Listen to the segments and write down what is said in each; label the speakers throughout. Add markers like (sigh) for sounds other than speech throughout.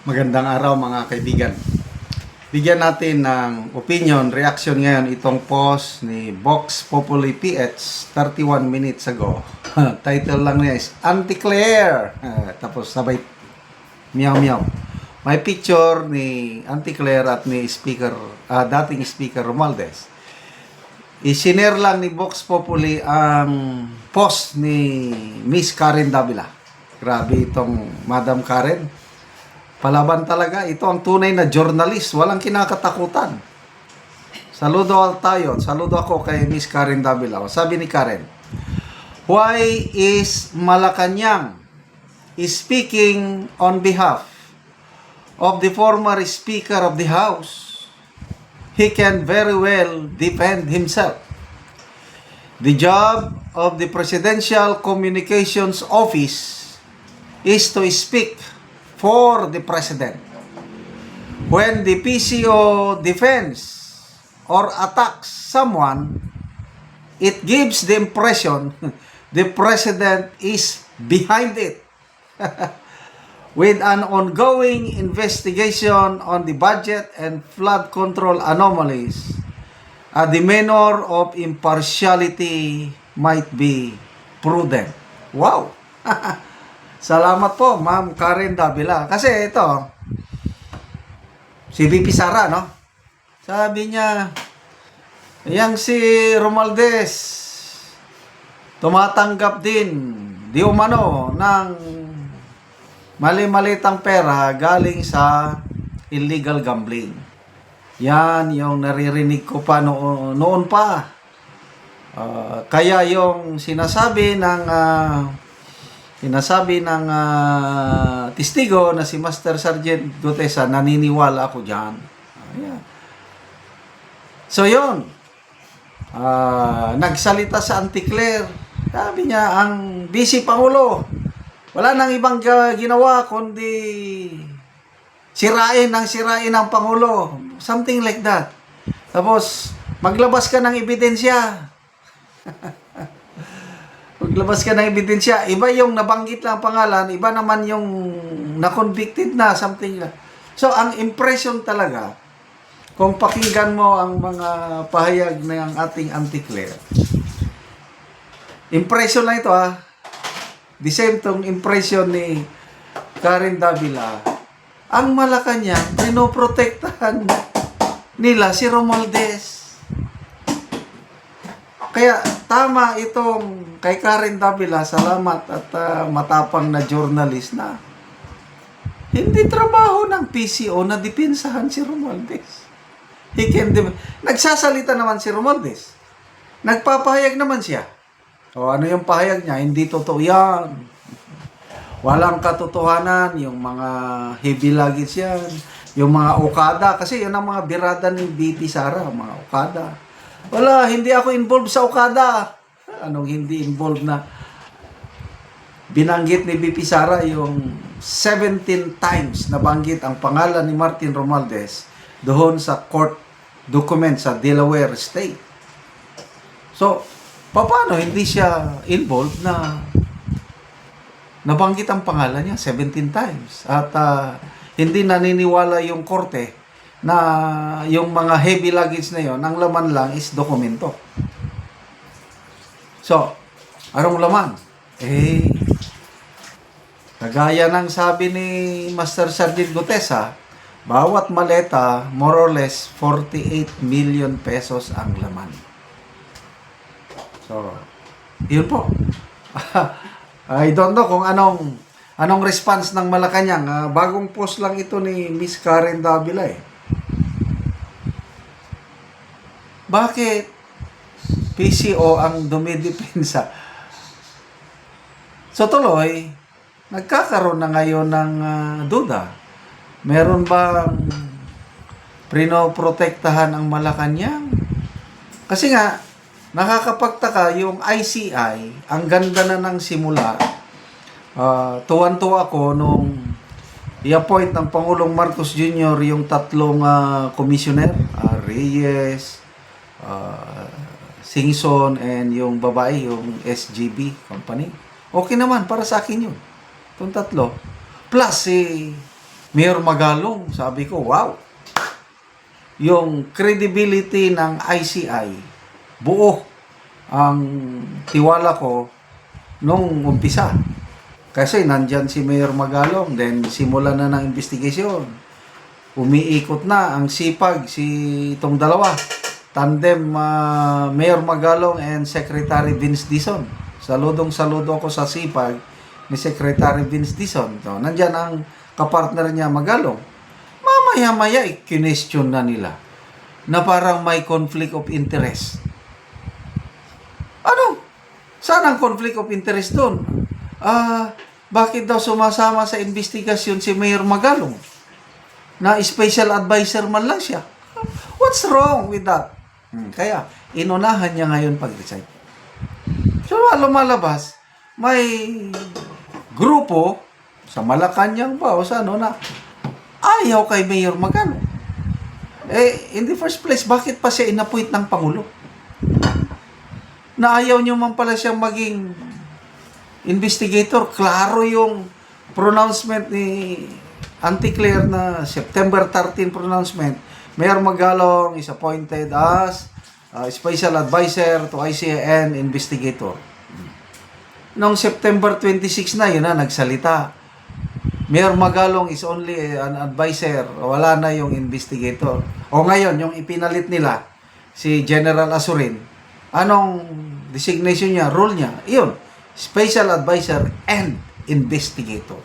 Speaker 1: Magandang araw mga kaibigan. Bigyan natin ng opinion, reaction ngayon itong post ni Vox Populi PH 31 minutes ago. (laughs) Title lang niya is Anti-Claire. Ah, tapos sabay meow meow. May picture ni Anti-Claire at ni Speaker, ah, dating Speaker Romualdez. Isinare lang ni Vox Populi ang post ni Miss Karen Davila. Grabe itong Madam Karen. Palaban talaga. Ito ang tunay na journalist. Walang kinakatakutan. Saludo tayo. Saludo ako kay Miss Karen Davila. Sabi ni Karen, Why is Malacanang speaking on behalf of the former Speaker of the House? He can very well defend himself. The job of the Presidential Communications Office is to speak for the President. When the PCO defends or attacks someone, it gives the impression (laughs) the President is behind it. (laughs) With an ongoing investigation on the budget and flood control anomalies, a demeanor of impartiality might be prudent. Wow! (laughs) Salamat po, Ma'am Karen Davila. Kasi ito, si VP Sara, no? Sabi niya, yang si Romualdez, tumatanggap din, di umano, ng mali-malitang pera galing sa illegal gambling. Yan yung naririnig ko pa noon, noon pa. Ah, kaya yung sinasabi ng ah, sinasabi ng ah, testigo na si Master Sergeant Gutesa, naniniwala ako diyan. Ayan. So yun. Ah, nagsalita sa Anticlair. Sabi niya, ang busy Pangulo, wala nang ibang ginawa kundi sirain ang sirain ang Pangulo. Something like that. Tapos, maglabas ka ng ebidensya. (laughs) maglabas ka ng ebidensya. Iba yung nabanggit lang ang pangalan, iba naman yung na-convicted na, something like So, ang impression talaga, kung pakinggan mo ang mga pahayag ng ating anti-Claire, impression lang ito ha, the same tong impression ni Karen Davila, ang Malacanang, pinoprotektahan nila si Romualdez. Kaya tama itong kay Karen Davila, salamat at ah, matapang na journalist na hindi trabaho ng PCO na depensahan si Romualdez. He can dem- Nagsasalita naman si Romualdez. Nagpapahayag naman siya. O ano yung pahayag niya? Hindi totoo yan. Walang katotohanan. Yung mga heavy luggage yan. Yung mga Okada. Kasi yun ang mga birada ni BP Sara. Mga Okada. Wala, hindi ako involved sa Okada. Anong hindi involved na binanggit ni BP Sara yung 17 times nabanggit ang pangalan ni Martin Romualdez doon sa court document sa Delaware State. So, paano hindi siya involved na nabanggit ang pangalan niya 17 times at ah, hindi naniniwala yung korte na yung mga heavy luggage na yon ang laman lang is dokumento. So, anong laman? Eh, kagaya ng sabi ni Master Sergeant Gutesa, bawat maleta, more or less, 48 million pesos ang laman. So, yun po. (laughs) I don't know kung anong anong response ng Malacanang. Ah, bagong post lang ito ni Miss Karen Davila eh. Bakit PCO ang dumidepensa? So tuloy, nagkakaroon na ngayon ng ah, duda. Meron bang prinoprotektahan ang Malacanang? Kasi nga, nakakapagtaka yung ICI, ang ganda na ng simula. Ah, tuwan-tuwa ako nung i-appoint ng Pangulong Marcos Jr. yung tatlong ah, commissioner, ah, Reyes, ah, Singson, and yung babae, yung SGB company. Okay naman, para sa akin yun. Itong tatlo. Plus, si Mayor Magalong, sabi ko, wow. Yung credibility ng ICI, buo ang tiwala ko nung umpisa. Kasi nandyan si Mayor Magalong, then simula na ng investigation. Umiikot na ang sipag si itong dalawa. Tandem ah, Mayor Magalong and Secretary Vince Dison. Saludong saludo ko sa sipag ni Secretary Vince Dison. So, nandyan ang kapartner niya Magalong. Mamaya-maya, i-question na nila na parang may conflict of interest. Ano? Saan ang conflict of interest doon? Ah, bakit daw sumasama sa investigasyon si Mayor Magalong? Na special advisor man lang siya. What's wrong with that? Hmm, Kaya, inunahan niya ngayon pag-resign. So, lumalabas, may grupo sa Malacanang ba o sa ano na ayaw kay Mayor Magalong. Eh, in the first place, bakit pa siya inapuit ng Pangulo? na ayaw nyo man pala siyang maging investigator. Klaro yung pronouncement ni Auntie Claire na September 13 pronouncement. Mayor Magalong is appointed as uh, special advisor to ICAN investigator. Noong September 26 na, yun na, nagsalita. Mayor Magalong is only an advisor. Wala na yung investigator. O ngayon, yung ipinalit nila, si General Asurin, anong designation niya, role niya? Iyon, special advisor and investigator.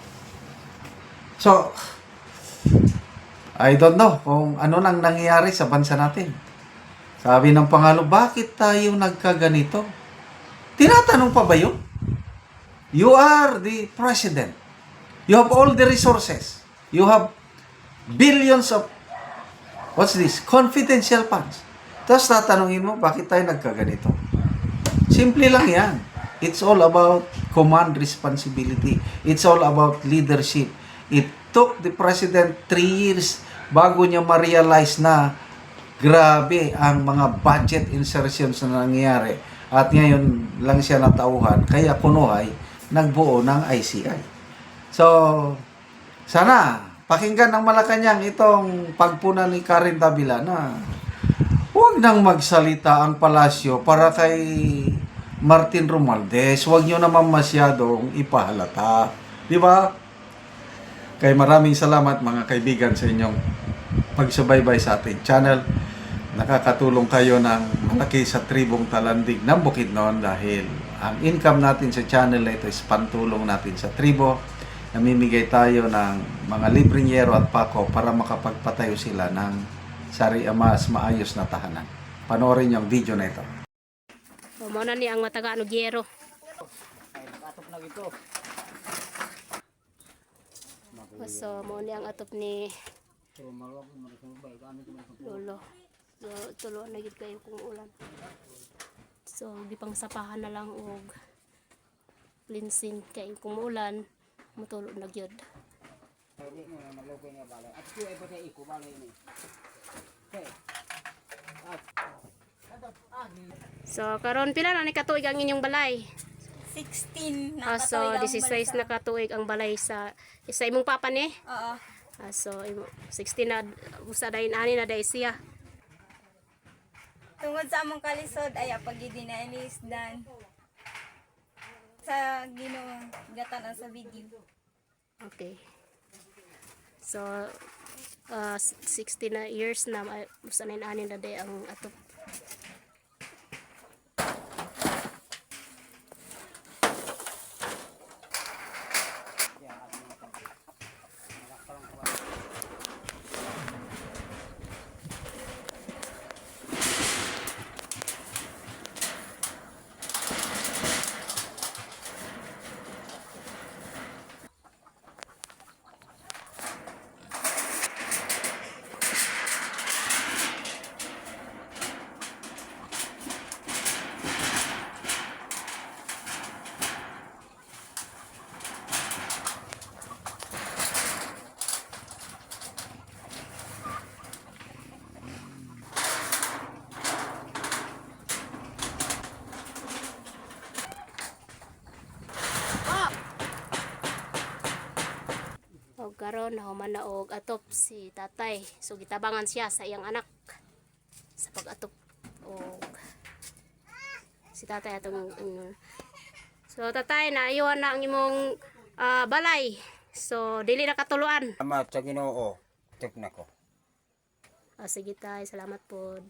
Speaker 1: So, I don't know kung ano nang nangyayari sa bansa natin. Sabi ng Pangalo, bakit tayo nagkaganito? Tinatanong pa ba yun? You are the president. You have all the resources. You have billions of, what's this? Confidential funds. Tapos tatanungin mo, bakit tayo nagkaganito? Simple lang yan. It's all about command responsibility. It's all about leadership. It took the president three years bago niya ma-realize na grabe ang mga budget insertions na nangyayari. At ngayon lang siya natauhan. Kaya kunuhay, nagbuo ng ICI. So, sana pakinggan ng Malacanang itong pagpuna ni Karen Davila na huwag nang magsalita ang palasyo para kay Martin Romualdez. Huwag nyo naman masyadong ipahalata. Di ba? Kay maraming salamat mga kaibigan sa inyong pagsubaybay sa ating channel. Nakakatulong kayo ng malaki sa tribong talandig ng Bukidnon dahil ang income natin sa channel na ito is pantulong natin sa tribo. Namimigay tayo ng mga libreng yero at pako para makapagpatayo sila ng sari mas maayos na tahanan. Panoorin yung video na ito.
Speaker 2: O, mo na ni ang mataga ano gyero. O, So, mo ni ang atop ni Lolo. So, tulo na gid kayo kung ulan. So, gipang sapahan na lang og cleansing kay kung ulan mutulo na gyud. So, karon pila na ni katuig ang inyong balay?
Speaker 3: 16
Speaker 2: Ah,
Speaker 3: na
Speaker 2: so,
Speaker 3: katuig ang
Speaker 2: 16
Speaker 3: bansa.
Speaker 2: na katuig ang balay sa sa imong papa ni.
Speaker 3: Oo.
Speaker 2: Ah, so, imo- 16 na usa dahin ani na dai siya.
Speaker 3: Tungod sa among kalisod ay pagidi na inis dan sa Ginoo gatan sa video.
Speaker 2: Okay. So, uh, 60 na years na usa na ani na dai ang atop. Karon nahuman na og atop si tatay. So gitabangan siya sa iyang anak sa pag-atop og si tatay atong ano. So tatay naayuhan na ang imong ah, balay. So dili na katuluan.
Speaker 4: Salamat sa Ginoo. Tuk na ko.
Speaker 2: Ah, sige tay, salamat pod.